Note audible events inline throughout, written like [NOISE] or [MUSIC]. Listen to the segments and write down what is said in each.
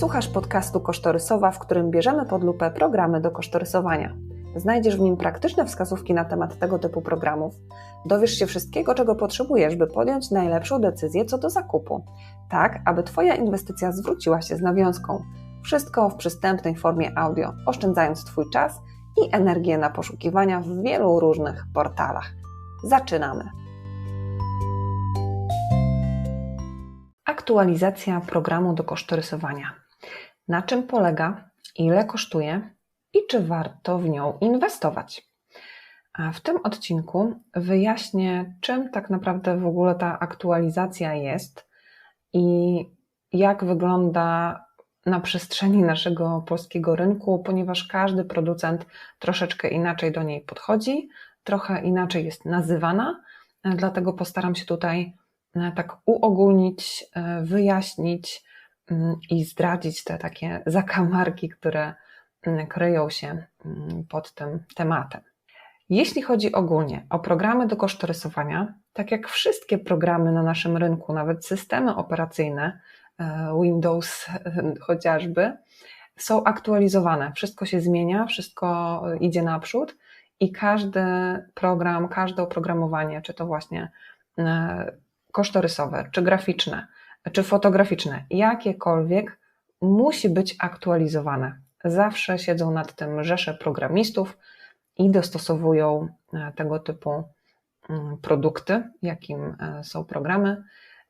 Słuchasz podcastu Kosztorysowa, w którym bierzemy pod lupę programy do kosztorysowania. Znajdziesz w nim praktyczne wskazówki na temat tego typu programów. Dowiesz się wszystkiego, czego potrzebujesz, by podjąć najlepszą decyzję co do zakupu, tak aby Twoja inwestycja zwróciła się z nawiązką. Wszystko w przystępnej formie audio, oszczędzając Twój czas i energię na poszukiwania w wielu różnych portalach. Zaczynamy! Aktualizacja programu do kosztorysowania. Na czym polega, ile kosztuje i czy warto w nią inwestować? A w tym odcinku wyjaśnię, czym tak naprawdę w ogóle ta aktualizacja jest i jak wygląda na przestrzeni [LAUGHS] naszego polskiego rynku, ponieważ każdy producent troszeczkę inaczej do niej podchodzi, trochę inaczej jest nazywana, dlatego postaram się tutaj E, tak uogólnić, e, wyjaśnić i zdradzić te takie zakamarki, które mm, kryją się mm, pod tym tematem. Jeśli chodzi ogólnie o programy do kosztorysowania, tak jak wszystkie programy na naszym rynku, nawet systemy operacyjne, e, Windows chociażby, są aktualizowane. Wszystko się zmienia, wszystko idzie naprzód i każdy program, każde oprogramowanie, czy to właśnie kosztorysowe, czy graficzne, czy fotograficzne, jakiekolwiek, musi być aktualizowane. Zawsze siedzą nad tym rzesze programistów i dostosowują e, tego typu mm, produkty, jakim e, są programy,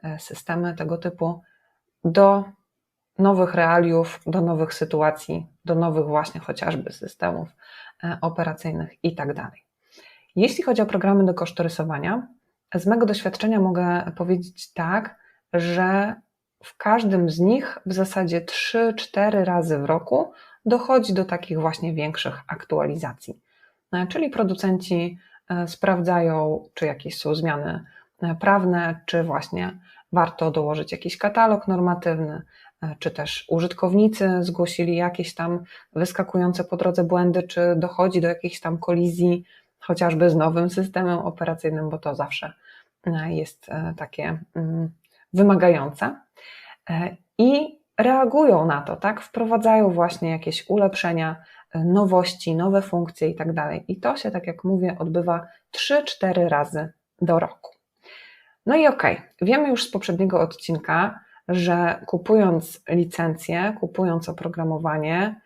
e, systemy tego typu, do nowych realiów, do nowych sytuacji, do nowych właśnie chociażby systemów operacyjnych i tak dalej. Jeśli chodzi o programy do kosztorysowania, z mego doświadczenia mogę powiedzieć tak, że w każdym z nich w zasadzie 3-4 razy w roku dochodzi do takich właśnie większych aktualizacji. E, czyli producenci e, sprawdzają, czy jakieś są zmiany e, prawne, czy właśnie warto dołożyć jakiś katalog normatywny, czy też użytkownicy zgłosili jakieś tam wyskakujące po drodze błędy, czy dochodzi do jakichś tam kolizji chociażby z nowym systemem operacyjnym, bo to zawsze jest takie mm, wymagające. E, I reagują na to, tak? Wprowadzają właśnie jakieś ulepszenia, nowości, nowe funkcje i tak dalej. I to się, tak jak mówię, odbywa 3-4 razy do roku. No i okej, okay, wiemy już z poprzedniego odcinka, że kupując licencję, kupując oprogramowanie,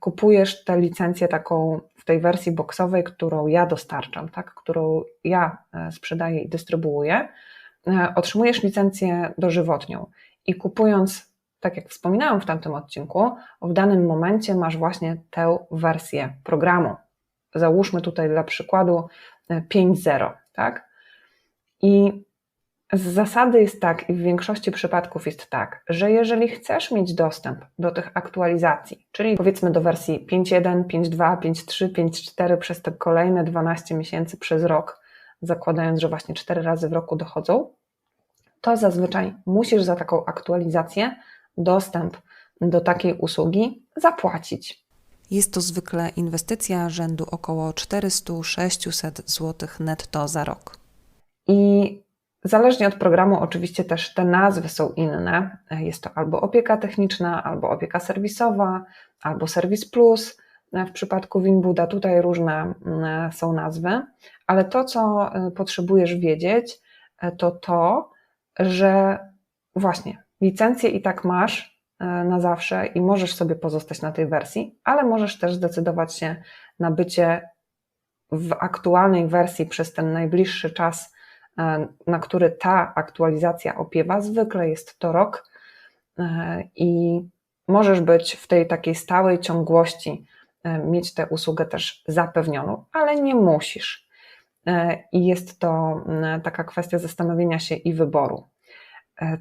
kupujesz tę licencję taką tej wersji boxowej, którą ja dostarczam, tak, którą ja e, sprzedaję i dystrybuuję, e, otrzymujesz licencję dożywotnią i kupując, tak jak wspominałam w tamtym odcinku, w danym momencie masz właśnie tę wersję programu. Załóżmy tutaj dla przykładu 5.0, e, tak? I z zasady jest tak, i w większości przypadków jest tak, że jeżeli chcesz mieć dostęp do tych aktualizacji, czyli powiedzmy do wersji 5.1, 5.2, 5.3, 5.4 przez te kolejne 12 miesięcy przez rok, zakładając, że właśnie 4 razy w roku dochodzą, to zazwyczaj musisz za taką aktualizację dostęp do takiej usługi zapłacić. Jest to zwykle inwestycja rzędu około 400-600 zł netto za rok. I Zależnie od programu, oczywiście też te nazwy są inne. Jest to albo opieka techniczna, albo opieka serwisowa, albo serwis plus. W przypadku Winbuda tutaj różne mm, są nazwy, ale to, co e, potrzebujesz wiedzieć, e, to to, że właśnie licencję i tak masz e, na zawsze i możesz sobie pozostać na tej wersji, ale możesz też zdecydować się na bycie w aktualnej wersji przez ten najbliższy czas na który ta aktualizacja opiewa, zwykle jest to rok i możesz być w tej takiej stałej ciągłości, mieć tę usługę też zapewnioną, ale nie musisz. I jest to taka kwestia zastanowienia się i wyboru.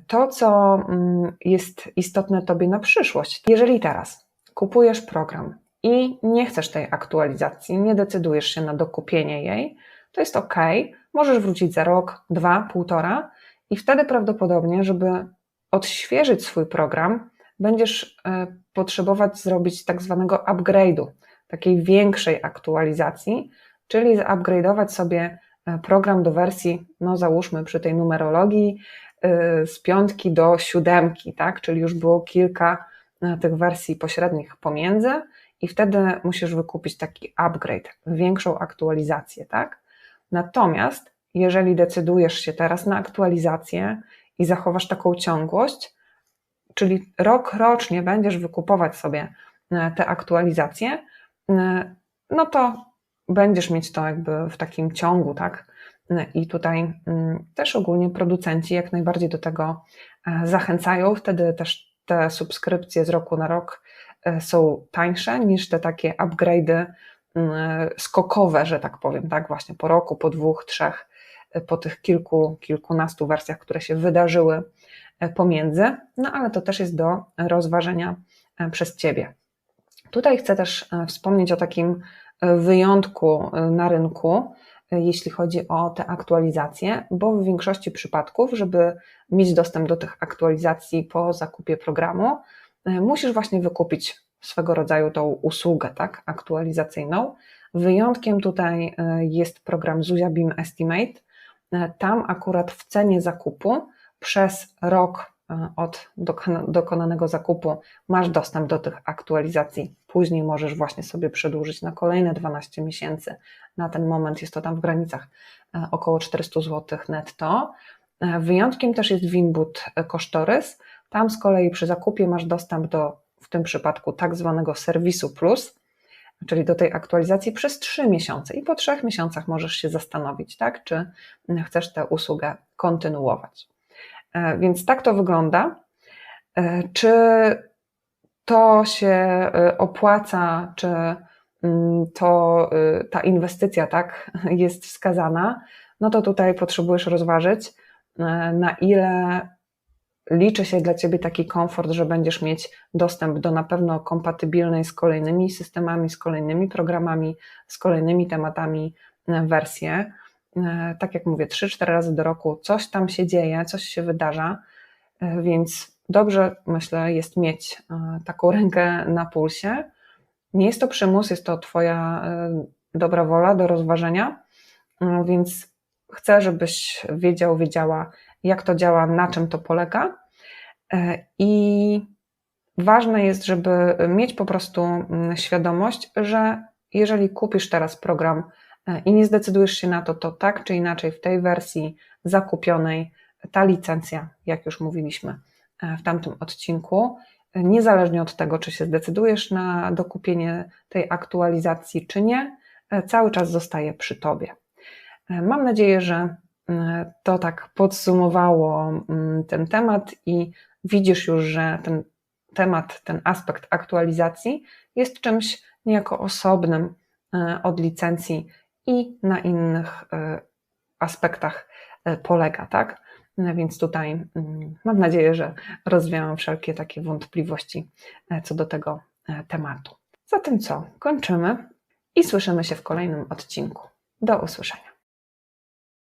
To, co mm, jest istotne Tobie na przyszłość, jeżeli teraz kupujesz program i nie chcesz tej aktualizacji, nie decydujesz się na dokupienie jej, to jest ok, możesz wrócić za rok, dwa, półtora i wtedy prawdopodobnie, żeby odświeżyć swój program, będziesz e, potrzebować zrobić tak zwanego upgrade'u, takiej większej aktualizacji, czyli zupgrade'ować sobie program do wersji, no załóżmy przy tej numerologii, z piątki do siódemki, tak? Czyli już było kilka tych wersji pośrednich pomiędzy, i wtedy musisz wykupić taki upgrade, większą aktualizację, tak? Natomiast jeżeli decydujesz się teraz na aktualizację i zachowasz taką ciągłość, czyli rok rocznie będziesz wykupować sobie e, te aktualizacje, e, no to będziesz mieć to jakby w takim ciągu, tak? E, I tutaj mm, też ogólnie producenci jak najbardziej do tego zachęcają, wtedy też te subskrypcje z roku na rok są tańsze niż te takie upgrade'y mm, skokowe, że tak powiem, tak? Właśnie po roku, po dwóch, trzech po tych kilku, kilkunastu wersjach, które się wydarzyły e, pomiędzy, no ale to też jest do rozważenia e, przez Ciebie. Tutaj chcę też e, wspomnieć o takim wyjątku na rynku, jeśli chodzi o te aktualizacje, bo w większości przypadków, żeby mieć dostęp do tych aktualizacji po zakupie programu, musisz właśnie wykupić swego rodzaju tą usługę, tak, aktualizacyjną. Wyjątkiem tutaj jest program Zuzia Beam Estimate, E, tam akurat w cenie zakupu przez rok e, od dokonanego zakupu masz dostęp do tych aktualizacji. Później możesz właśnie sobie przedłużyć na kolejne 12 miesięcy. Na ten moment jest to tam w granicach e, około 400 zł netto. Wyjątkiem też jest Winboot Kosztorys. Tam z kolei przy zakupie masz dostęp do w tym przypadku tak zwanego serwisu plus, czyli do tej aktualizacji przez 3 miesiące i po 3 miesiącach możesz się zastanowić, tak, czy chcesz tę usługę kontynuować. E, więc tak to wygląda. E, czy to się e, opłaca, czy mm, to ta inwestycja tak [LAUGHS] jest wskazana, no to tutaj potrzebujesz rozważyć, na ile liczy się dla Ciebie taki komfort, że będziesz mieć dostęp do na pewno kompatybilnej z kolejnymi systemami, z kolejnymi programami, z kolejnymi tematami wersje. E, tak jak mówię, 3-4 razy do roku coś tam się dzieje, coś się wydarza, e, więc dobrze myślę jest mieć taką rękę na pulsie. Nie jest to przymus, jest to Twoja dobra wola do rozważenia, więc chcę, żebyś wiedział, wiedziała, jak to działa, na czym to polega. E, I ważne jest, żeby mieć po prostu mm, świadomość, że jeżeli kupisz teraz program e, i nie zdecydujesz się na to, to tak czy inaczej w tej wersji zakupionej ta licencja, jak już mówiliśmy e, w tamtym odcinku, niezależnie od tego, czy się zdecydujesz na dokupienie tej aktualizacji, czy nie, cały czas zostaje przy tobie. Mam nadzieję, że to tak podsumowało mm, ten temat i widzisz już, że ten temat, ten aspekt aktualizacji jest czymś niejako osobnym e, od licencji i na innych e, aspektach e, polega, tak? Więc tutaj mm, mam nadzieję, że rozwiałam wszelkie takie wątpliwości co do tego tematu. Zatem co? Kończymy i słyszymy się w kolejnym odcinku. Do usłyszenia.